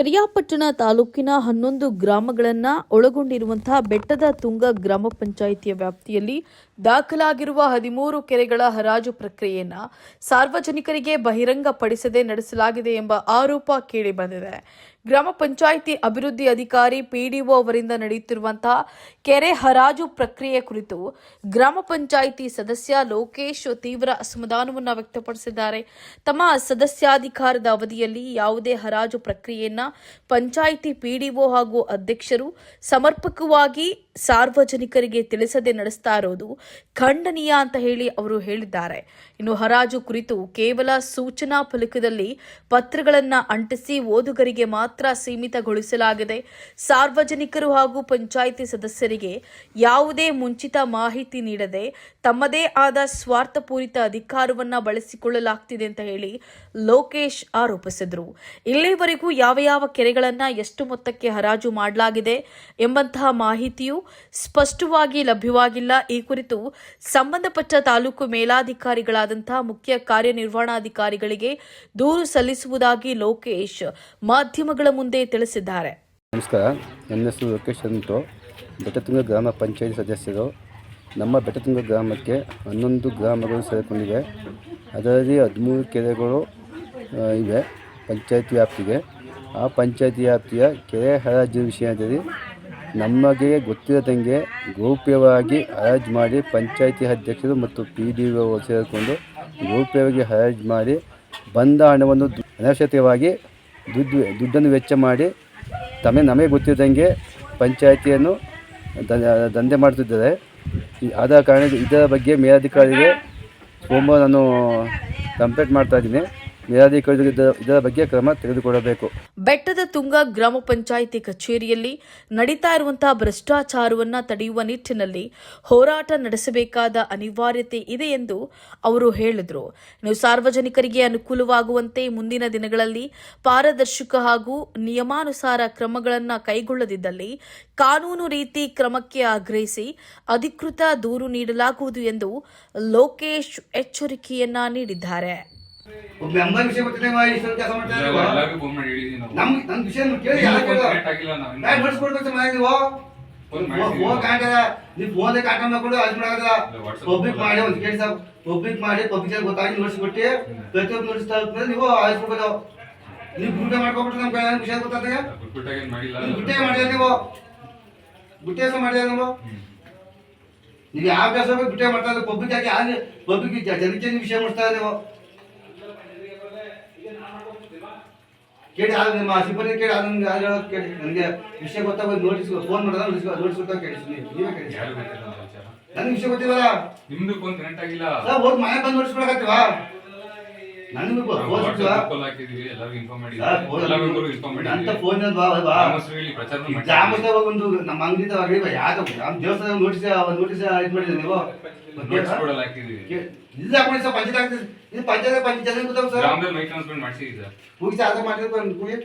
ಪಿರಿಯಾಪಟ್ಟಣ ತಾಲೂಕಿನ ಹನ್ನೊಂದು ಗ್ರಾಮಗಳನ್ನ ಒಳಗೊಂಡಿರುವಂತಹ ಬೆಟ್ಟದ ತುಂಗ ಗ್ರಾಮ ಪಂಚಾಯಿತಿಯ ವ್ಯಾಪ್ತಿಯಲ್ಲಿ ದಾಖಲಾಗಿರುವ ಹದಿಮೂರು ಕೆರೆಗಳ ಹರಾಜು ಪ್ರಕ್ರಿಯೆಯನ್ನ ಸಾರ್ವಜನಿಕರಿಗೆ ಬಹಿರಂಗಪಡಿಸದೆ ನಡೆಸಲಾಗಿದೆ ಎಂಬ ಆರೋಪ ಕೇಳಿಬಂದಿದೆ ಗ್ರಾಮ ಪಂಚಾಯಿತಿ ಅಭಿವೃದ್ಧಿ ಅಧಿಕಾರಿ ಪಿಡಿಒ ಅವರಿಂದ ನಡೆಯುತ್ತಿರುವಂತಹ ಕೆರೆ ಹರಾಜು ಪ್ರಕ್ರಿಯೆ ಕುರಿತು ಗ್ರಾಮ ಪಂಚಾಯಿತಿ ಸದಸ್ಯ ಲೋಕೇಶ್ ತೀವ್ರ ಅಸಮಾಧಾನವನ್ನು ವ್ಯಕ್ತಪಡಿಸಿದ್ದಾರೆ. ತಮ್ಮ ಸದಸ್ಯಾಧಿಕಾರದ ಅವಧಿಯಲ್ಲಿ ಯಾವುದೇ ಹರಾಜು ಪ್ರಕ್ರಿಯೆಯನ್ನ ಪಂಚಾಯಿತಿ ಪಿಡಿಒ ಹಾಗೂ ಅಧ್ಯಕ್ಷರು ಸಮರ್ಪಕವಾಗಿ ಸಾರ್ವಜನಿಕರಿಗೆ ತಿಳಿಸದೆ ನಡೆಸ್ತಾ ಇರೋದು ಖಂಡನೀಯ ಅಂತ ಹೇಳಿ ಅವರು ಹೇಳಿದ್ದಾರೆ. ಇನ್ನು ಹರಾಜು ಕುರಿತು ಕೇವಲ ಸೂಚನಾ ಫಲಕದಲ್ಲಿ ಪತ್ರಗಳನ್ನು ಅಂಟಿಸಿ ಓದುಗರಿಗೆ ಮಾತ್ರ ಸೀಮಿತಗೊಳಿಸಲಾಗಿದೆ. ಸಾರ್ವಜನಿಕರು ಹಾಗೂ ಪಂಚಾಯಿತಿ ಸದಸ್ಯರಿಗೆ ಯಾವುದೇ ಮುಂಚಿತ ಮಾಹಿತಿ ನೀಡದೆ ತಮ್ಮದೇ ಆದ ಸ್ವಾರ್ಥಪೂರಿತ ಅಧಿಕಾರವನ್ನ ಬಳಸಿಕೊಳ್ಳಲಾಗ್ತಿದೆ ಅಂತ ಹೇಳಿ ಲೋಕೇಶ್ ಆರೋಪಿಸಿದರು. ಇಲ್ಲಿವರೆಗೂ ಯಾವ ಯಾವ ಕೆರೆಗಳನ್ನ ಎಷ್ಟು ಮೊತ್ತಕ್ಕೆ ಹರಾಜು ಮಾಡಲಾಗಿದೆ ಎಂಬಂತಹ ಮಾಹಿತಿಯು ಸ್ಪಷ್ಟವಾಗಿ ಲಭ್ಯವಾಗಿಲ್ಲ. ಈ ಕುರಿತು ಸಂಬಂಧಪಟ್ಟ ತಾಲೂಕು ಮೇಲಾಧಿಕಾರಿಗಳಾದಂತಹ ಮುಖ್ಯ ಕಾರ್ಯನಿರ್ವಹಣಾಧಿಕಾರಿಗಳಿಗೆ ದೂರು ಸಲ್ಲಿಸುವುದಾಗಿ ಲೋಕೇಶ್ ಮಾಧ್ಯಮಗಳ ಮುಂದೆ ತಿಳಿಸಿದ್ದಾರೆ. ನಮಸ್ಕಾರ, ನನ್ನ ಹೆಸರು ಲೋಕೇಶ್ ಅಂತು. ಬೆಟ್ಟತುಂಗ ಗ್ರಾಮ ಪಂಚಾಯತ್ ಸದಸ್ಯರು. ನಮ್ಮ ಬೆಟ್ಟತುಂಗ ಗ್ರಾಮಕ್ಕೆ ಹನ್ನೊಂದು ಗ್ರಾಮಗಳು ಸೇರಿಕೊಂಡಿವೆ. ಅದರಲ್ಲಿ ಹದಿಮೂರು ಕೆರೆಗಳು ಇವೆ ಪಂಚಾಯತ್ ವ್ಯಾಪ್ತಿಗೆ. ಆ ಪಂಚಾಯತ್ ವ್ಯಾಪ್ತಿಯ ಕೆರೆ ಹರಾಜಿನ ವಿಷಯದಲ್ಲಿ ನಮಗೆ ಗೊತ್ತಿರದಂಗೆ ಗೌಪ್ಯವಾಗಿ ಹರಾಜು ಮಾಡಿ ಪಂಚಾಯತಿ ಅಧ್ಯಕ್ಷರು ಮತ್ತು ಪಿ ಡಿ ಒ ಸೇರಿಕೊಂಡು ಗೌಪ್ಯವಾಗಿ ಹರಾಜು ಮಾಡಿ ಬಂದ ಹಣವನ್ನು ಅನವಶ್ಯಕವಾಗಿ ದುಡ್ಡು, ದುಡ್ಡನ್ನು ವೆಚ್ಚ ಮಾಡಿ ತಮಗೆ ನಮಗೆ ಗೊತ್ತಿದ್ದಂಗೆ ಪಂಚಾಯಿತಿಯನ್ನು ದಂಧೆ ಮಾಡುತ್ತಿದ್ದಾರೆ ಆದ ಕಾರಣ ಇದರ ಬಗ್ಗೆ ಮೇಲಾಧಿಕಾರಿಗೆ ಸೋಮವಾರ ನಾನು ಕಂಪ್ಲೇಂಟ್ ಮಾಡ್ತಾ ಇದರ ಬಗ್ಗೆ ಕ್ರಮ ತೆಗೆದುಕೊಳ್ಳಬೇಕು. ಬೆಟ್ಟದ ತುಂಗ ಗ್ರಾಮ ಪಂಚಾಯಿತಿ ಕಚೇರಿಯಲ್ಲಿ ನಡೀತಾ ಇರುವಂತಹ ಭ್ರಷ್ಟಾಚಾರವನ್ನ ತಡೆಯುವ ನಿಟ್ಟಿನಲ್ಲಿ ಹೋರಾಟ ನಡೆಸಬೇಕಾದ ಅನಿವಾರ್ಯತೆ ಇದೆ ಎಂದು ಅವರು ಹೇಳಿದರು. ಇನ್ನು ಸಾರ್ವಜನಿಕರಿಗೆ ಅನುಕೂಲವಾಗುವಂತೆ ಮುಂದಿನ ದಿನಗಳಲ್ಲಿ ಪಾರದರ್ಶಕ ಹಾಗೂ ನಿಯಮಾನುಸಾರ ಕ್ರಮಗಳನ್ನು ಕೈಗೊಳ್ಳದಿದ್ದಲ್ಲಿ ಕಾನೂನು ರೀತಿ ಕ್ರಮಕ್ಕೆ ಆಗ್ರಹಿಸಿ ಅಧಿಕೃತ ದೂರು ನೀಡಲಾಗುವುದು ಎಂದು ಲೋಕೇಶ್ ಎಚ್ಚರಿಕೆಯನ್ನ ನೀಡಿದ್ದಾರೆ. ಒಬ್ಬ ಮೆಂಬರ್ ವಿಷಯ ಗೊತ್ತಿದೆ ಇಷ್ಟೊಂದು ಕೆಲಸ ಮಾಡ್ತಾ ಇಲ್ಲ, ಇದ್ದೀರಾ? ಎಲ್ಲರಿಗೂ ಫೋನ್ ಮಾಡಿ ಹೇಳಿದೀವಿ ನಾವು. ನಮ್ ನನ್ ವಿಷಯ ನೀವು ಕೇಳಿ ನೀವು ಯಾರು ಫೋನ್ ಕೇಳೋ? ಕನೆಕ್ಟ್ ಆಗಿಲ್ಲ ನಾವು ಇನ್ನು. ಯಾರು ನಡ್ಸ್ಕೊಡ್ಬೇಕು ಮಾಡಿ ನೀವು ಫೋನ್ ಮಾಡ್ತೀವಿ. ಫೋನ್ ಕಾಂಟದ ನೀವು ಫೋನ್ ಕಾಂಟ ಮಾಡ್ಕೊಂಡು ಅದು ಮಾಡಾಗದ ಇಲ್ಲ, WhatsApp ಪಬ್ಲಿಕ್ ಫೋನ್ ಮಾಡಿ ಒಂದು ಕೇಳಿ ಸರ್ ಪಬ್ಲಿಕ್ ಮಾಡಿ ಪಬ್ಲಿಕ್ ಜನ ಗೊತ್ತಾಗಿ ನೋಡಿಸ್ಬಿಟ್ಟು ಪ್ರತಿಯೊಬ್ಬರು ನೋಡಿಸ್ತಾ ಇದ್ಮೇಲೆ ನೀವು ಆಯ್ಸ್ಕೊಬೋದು ನೀವು ಗುಂಡೆ ಮಾಡ್ಕೊಬಿಟ್ರೆ ನಮ್ಗೆ ಏನ್ ವಿಷಯ ಗೊತ್ತಾದಾಗ ಬಿಟ್ಬಿಟ್ಟಾಗ ಏನ್ ಮಾಡಿಲ್ಲ ನೀವು ಗುಟ್ಟೆ ಮಾಡಿದ ನೀವು ಗುಟ್ಟೆ ಹೆಸರು ಮಾಡಿದ ನೀವು ನೀವು ಯಾವ ಕೆಲಸ ಗುಟ್ಟೆ ಮಾಡ್ತಾ ಇದ್ರೆ ಪಬ್ಲಿಕ್ ಆಗಿ ಯಾರು ಪಬ್ಲಿಕ್ ಜನಕ್ಕೆ ನೀವು ವಿಷಯ ಮಾಡ್ತಾ ಇದ್ದೀವಿ ನೀವು ಕೇಳಿ ಆದ್ರೆ ನಿಮ್ಮ ಸಿಬ್ಬಂದಿ ಕೇಳಿ ಆದ್ರೆ ನಿಮ್ಗೆ ಯಾರು ಹೇಳೋದು ಕೇಳಿ. ನನಗೆ ವಿಷಯ ಗೊತ್ತಾಗ ನೋಟಿಸ್ ಫೋನ್ ಮಾಡಿದ್ರೆ ನೋಟಿಸ್ ನೋಟಿಸ್ ಕೇಳಿಸಿ ಕೇಳಿ ನೀವು ಕೇಳಿ. ನನಗೆ ವಿಷಯ ಗೊತ್ತಿಲ್ಲ ನಿಮ್ದು ಫೋನ್ ಕನೆಕ್ಟ್ ಆಗಿಲ್ಲ. ಸರ್ ಹೋಗಿ ಮನೆ ಬಂದು ನೋಟಿಸ್ ಕೊಡಕತ್ತೀವ? ನನಗೂ ಫೋನ್ ಹಾಕಿದೀವಿ ಎಲ್ಲರಿಗೂ ಇನ್ಫಾರ್ಮ್ ಮಾಡಿದ್ವಿ. ಮೆಂಬರ್ಗೂ ಅಂತ ಫೋನ್ ಬಾ ಬಾ ಇಲ್ಲಿ ಪ್ರಚಾರ ಗ್ರಾಮದ ಒಂದು ನಮ್ಮ ಅಂಗಡಿ ಯಾವ್ದು ನಮ್ಮ ದೇವಸ್ಥಾನ ನೋಟಿಸ್ ನೋಟಿಸ್ ಇದು ಮಾಡಿದ್ರೆ ನೀವು? ನೋಟ್ಸ್ ಹಾಕಿದೀವಿ. ಇಲ್ಲ ಹಾಕೊಂಡು ಸರ್ ಪಂಚಾಯತ್ ಆಗ್ತದೆ. ಇದು panchayat panchayat sir. Transfer sir ಹೋಗಿ ಮಾಡಿದ್ರೆ